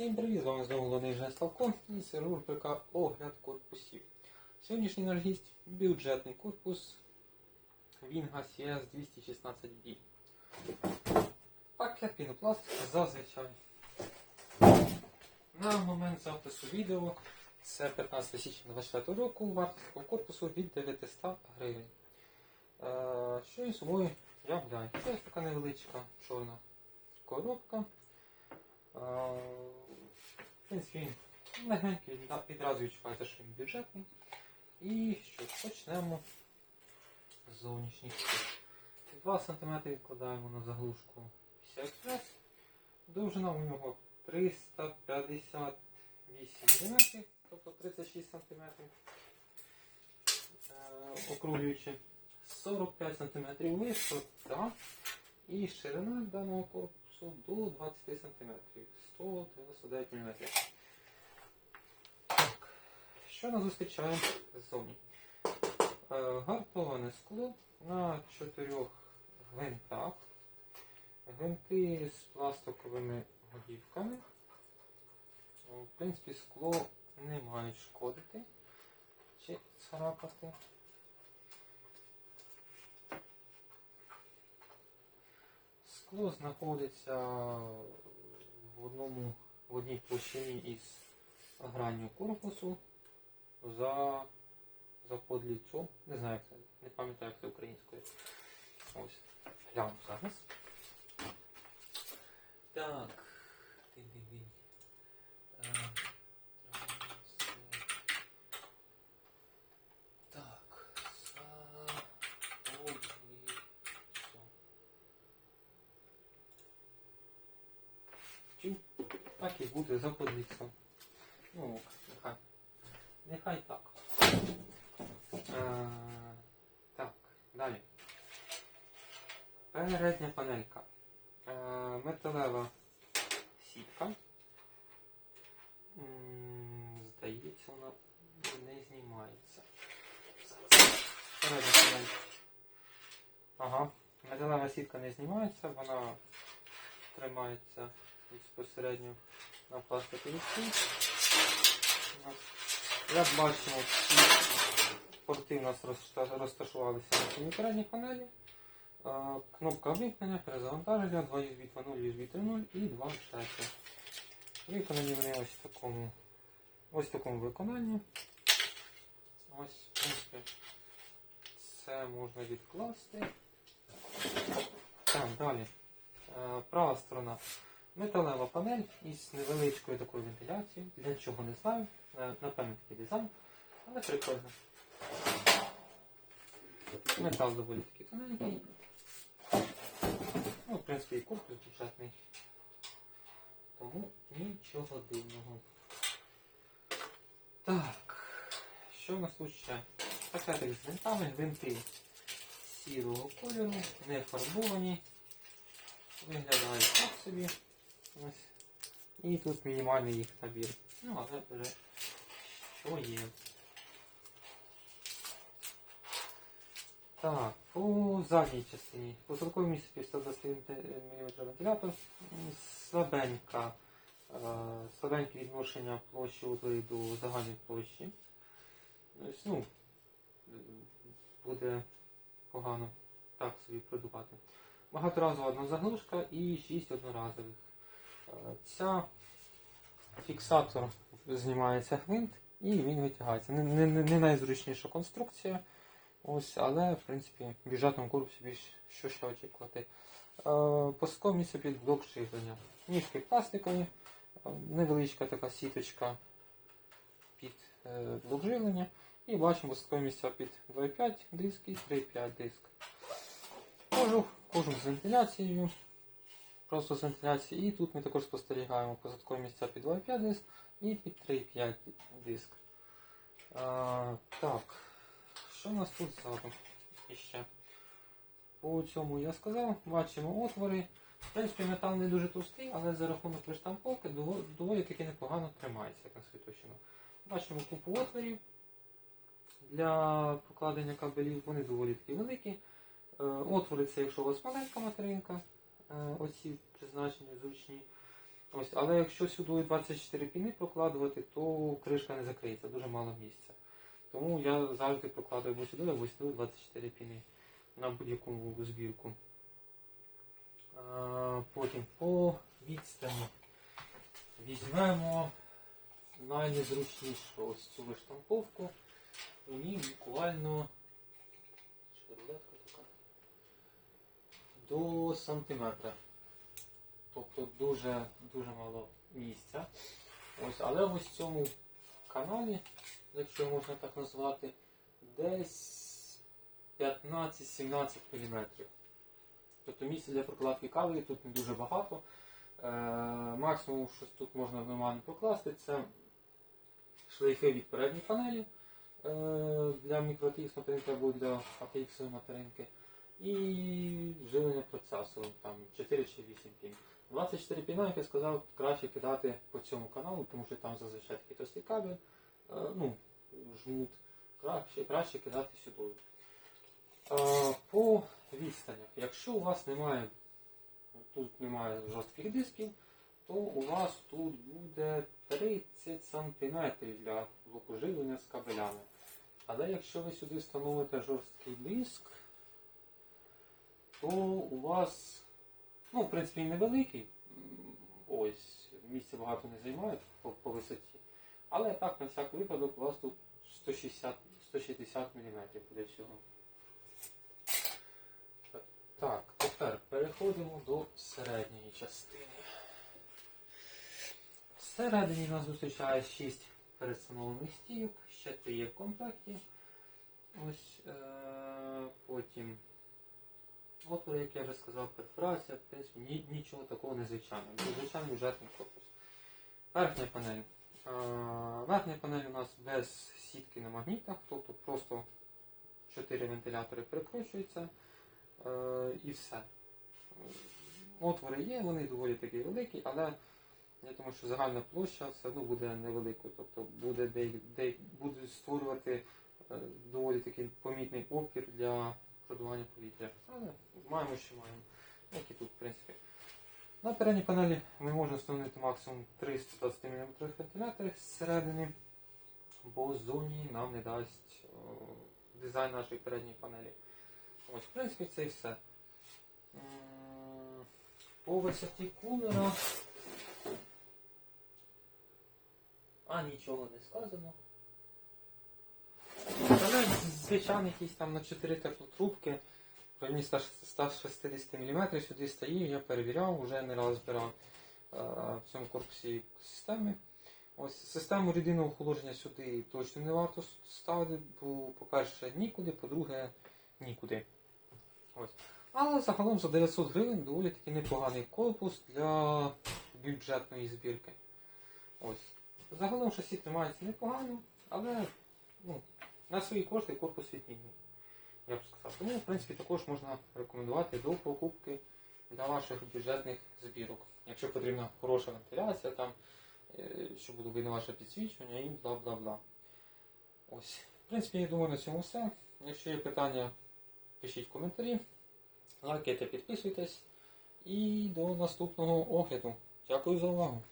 Всім привіт! З вами знову головний Жен Славко і це рубрика Огляд корпусів. Сьогоднішній наш гість бюджетний корпус Вінга CS 216B. Пакет пінопласт зазвичай. На момент запису відео це 15 січня 24 року вартість такого корпусу від 900 гривень. Е, Що він собою являє? Це така невеличка чорна коробка. Принципі, легенький, відра- відразу відчувається, що він бюджетний. І що, почнемо з зовнішніх. 2 см відкладаємо на заглушку PCI Express. Довжина у нього 358 мм, тобто 36 см. Е, Округлюючи 45 см висота і ширина даного корпусу до 20 см, 199 мм. Так, що нас зустрічає ззовні? Е, Гартоване скло на чотирьох гвинтах. Гвинти з пластиковими годівками. В принципі, скло не мають шкодити чи царапати. Скло знаходиться в одному в одній площині із гранню корпусу за, за подліцо. Не знаю, не пам'ятаю, як це українською. Ось, гляну зараз. Так. Ти-ди-ди. Е, раз, Так, за подліцо. Чу, так і буде за подліцом. Ну, нехай. Нехай так. Е, так, далі. Передня панелька. Е, металева сітка. Здається, вона не знімається. Передня панелька. Ага. Металева сітка не знімається, вона тримається безпосередньо на пластиковій. Як бачимо, порти у нас розташувалися на цій передній панелі. Кнопка вимкнення, перезавантаження, 2 USB 2.0, USB 3.0 і 2 шеки. Виконані вони ось в такому, ось в такому виконанні. Ось, в принципі, це можна відкласти. Так, далі. Е, Права сторона. Металева панель із невеличкою такою вентиляцією. Для чого не знаю. Е, Напевно такий дизайн, але прикольно. Метал доволі такий тоненький. Ну, в принципі, і корпус бюджетний. Тому нічого дивного. Так, що у нас тут ще? Пакетик з винтами, гвинти сірого кольору, не фарбовані. Виглядають так собі. Ось. І тут мінімальний їх набір. Ну, але вже що є. Так, по задній частині. По сороковій місці 120 мм вентилятор. Слабенька. е, Слабеньке відношення площі узли до загальної площі. Ну, буде погано так собі продувати. Багаторазова одна заглушка і 6 одноразових. Ця фіксатор знімається гвинт і він витягається. Не, не, не- найзручніша конструкція. Ось, але, в принципі, в бюджетному корпусі більш що ще очікувати. Е, Пускове місце під блок живлення. Ніжки пластикові, е, невеличка така сіточка під е, блок живлення. І бачимо пускові місця під 2,5 диск і 3,5 диск. Кожух, кожух з вентиляцією. Просто з вентиляцією. І тут ми також спостерігаємо посадкові місця під 2,5 диск і під 3,5 диск. А, так, що у нас тут ззаду? По цьому я сказав, бачимо отвори. В принципі, метал не дуже товстий, але за рахунок виштамповки дово- доволі таки непогано тримається як на свою товщину. Бачимо купу отворів для покладення кабелів, вони доволі таки великі. Е, Отвори це якщо у вас маленька материнка, е, оці призначені зручні. Ось, але якщо сюди 24 піни прокладувати, то кришка не закриється, дуже мало місця. Тому я завжди прокладаю або сюди, або сюди 24 піни на будь-яку збірку. А, Потім по відстані візьмемо найнезручнішу ось цю виштамповку. Мені буквально ще рулетка така. До сантиметра. Тобто дуже дуже мало місця. Ось, але ось в цьому каналі, якщо можна так назвати, десь 15-17 мм. Тобто місця для прокладки кабелів тут не дуже багато. Е, максимум, що тут можна нормально покласти, це шлейфи від передньої панелі е, для материнки або для ATX материнки. І живлення процесору, там 4 чи 8 пін. 24 піна, як я сказав, краще кидати по цьому каналу, тому що там зазвичай такий товстий кабель, е, ну, жмут, краще, краще кидати сюди. Е, По відстанях, якщо у вас немає, тут немає жорстких дисків, то у вас тут буде 30 см для блоку живлення з кабелями. Але якщо ви сюди встановите жорсткий диск, то у вас, ну, в принципі, невеликий, ось, місця багато не займає по, по висоті. Але так, на всяк випадок, у вас тут 160, 160 мм буде всього. Так, тепер переходимо до середньої частини. Всередині нас зустрічає 6 передстановлених стійок, ще 3 є в комплекті. Ось е, потім отвори, як я вже сказав, перфорація, в принципі, ні, нічого такого незвичайного. Звичайний бюджетний корпус. Верхня панель. Верхня панель у нас без сітки на магнітах, тобто просто 4 вентилятори перекручуються е, і все. Отвори є, вони доволі такі великі, але я думаю, що загальна площа все одно буде невеликою. Тобто буде, де, де, буде створювати е, доволі такий помітний опір для продування повітря. Але маємо, що маємо. Як і тут, в принципі. На передній панелі ми можемо встановити максимум 320 мм вентилятори зсередини, бо ззовні нам не дасть о, дизайн нашої передньої панелі. Ось, в принципі, це і все. По висоті кулера. А нічого не сказано. Звичайно якісь там на 4 теплотрубки в районі 160 мм сюди стоїть, я перевіряв, вже не раз збирав е, в цьому корпусі системи. Ось систему рідинного охолодження сюди точно не варто ставити, бо, по-перше, нікуди, по-друге, нікуди. Ось. Але загалом за 900 гривень доволі таки непоганий корпус для бюджетної збірки. Ось. Загалом шасі тримається непогано, але ну, на свої кошти корпус відмінний. Я б сказав. Тому, в принципі, також можна рекомендувати до покупки для ваших бюджетних збірок. Якщо потрібна хороша вентиляція, там, е, щоб було видно ваше підсвічування і бла-бла-бла. Ось. В принципі, я думаю, на цьому все. Якщо є питання, пишіть в коментарі, лайкайте, підписуйтесь. І до наступного огляду. Дякую за увагу.